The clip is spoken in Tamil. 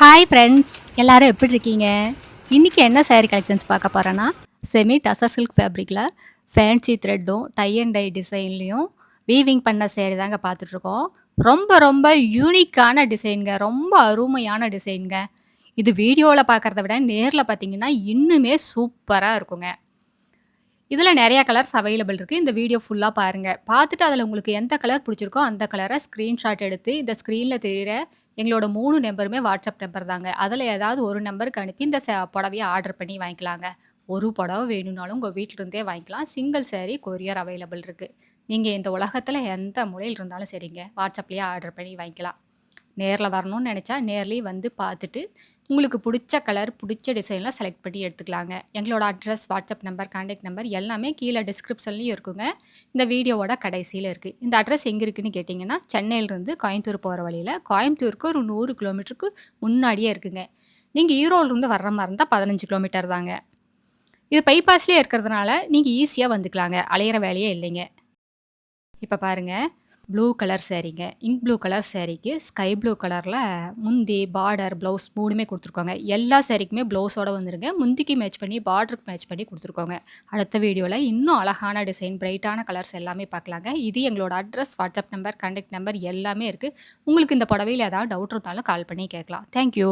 ஹாய் ஃப்ரெண்ட்ஸ் எல்லாரும் எப்படி இருக்கீங்க? இன்றைக்கி என்ன சேரீ கலெக்ஷன்ஸ் பார்க்க போகிறேன்னா செமி டசர் சில்க் ஃபேப்ரிக்கில் ஃபேன்சி த்ரெட்டும் டை அண்ட் டை டிசைன்லேயும் வீவிங் பண்ண சேரீ தாங்க பார்த்துட்ருக்கோம் ரொம்ப ரொம்ப யூனிக்கான டிசைனுங்க ரொம்ப அருமையான டிசைனுங்க இது வீடியோவில் பார்க்குறத விட நேரில் பார்த்தீங்கன்னா இன்னுமே சூப்பராக இருக்குங்க. இதில் நிறையா கலர்ஸ் அவைலபிள் இருக்குது இந்த வீடியோ ஃபுல்லாக பாருங்கள் பார்த்துட்டு அதில் உங்களுக்கு எந்த கலர் பிடிச்சிருக்கோ அந்த கலரை ஸ்க்ரீன்ஷாட் எடுத்து இந்த ஸ்க்ரீனில் தெரிகிற எங்களோட மூணு நம்பருமே வாட்ஸ்அப் நம்பர் தாங்க. அதில் ஏதாவது ஒரு நம்பருக்கு அனுப்பி இந்த ச புடவைய ஆர்டர் பண்ணி வாங்கிக்கலாங்க. ஒரு புடவை வேணும்னாலும் உங்கள் வீட்டிலிருந்தே வாங்கிக்கலாம். சிங்கிள் சேரீ கொரியர் அவைலபிள் இருக்குது நீங்கள் இந்த உலகத்தில் எந்த மூலையில் இருந்தாலும் சரிங்க. வாட்ஸ்அப்லேயே ஆர்டர் பண்ணி வாங்கிக்கலாம். நேரில் வரணும்னு நினச்சா நேர்லேயும் வந்து பார்த்துட்டு உங்களுக்கு பிடிச்ச கலர் பிடிச்ச டிசைன்லாம் செலக்ட் பண்ணி எடுத்துக்கலாங்க. எங்களோட address WhatsApp number contact number எல்லாமே கீழே டிஸ்கிரிப்ஷன்லேயும் இருக்குங்க. இந்த வீடியோவோட கடைசியில் இருக்குது இந்த அட்ரஸ் எங்கே இருக்குன்னு கேட்டிங்கன்னா சென்னையிலேருந்து கோயம்புத்தூர் போகிற வழியில் கோயம்புத்தூருக்கு ஒரு நூறு கிலோமீட்டருக்கு முன்னாடியே இருக்குங்க. நீங்கள் ஈரோடுலேருந்து வர்ற மாதிரி இருந்தால் பதினஞ்சு கிலோமீட்டர் தாங்க. இது பைபாஸ்லேயே இருக்கிறதுனால நீங்கள் ஈஸியாக வந்துக்கலாங்க. அலையிற வேலையே இல்லைங்க. இப்போ பாருங்கள் ப்ளூ கலர் சேரீங்க இங்க் ப்ளூ கலர் சேரீக்கு ஸ்கை ப்ளூ கலரில் முந்தி பார்டர் ப்ளவுஸ் மூணுமே கொடுத்துருக்கோங்க. எல்லா சேரீக்குமே ப்ளவுஸோட வந்துருங்க. முந்திக்கு மேட்ச் பண்ணி பார்டருக்கு மேட்ச் பண்ணி கொடுத்துருக்கோங்க. அடுத்த வீடியோவில் இன்னும் அழகான டிசைன் பிரைட்டான கலர்ஸ் எல்லாமே பார்க்கலாங்க. இது எங்களோட address WhatsApp number contact number எல்லாமே இருக்குது உங்களுக்கு இந்த புடவையில் ஏதாவது டவுட் இருந்தாலும் கால் பண்ணி கேட்கலாம். தேங்க்யூ.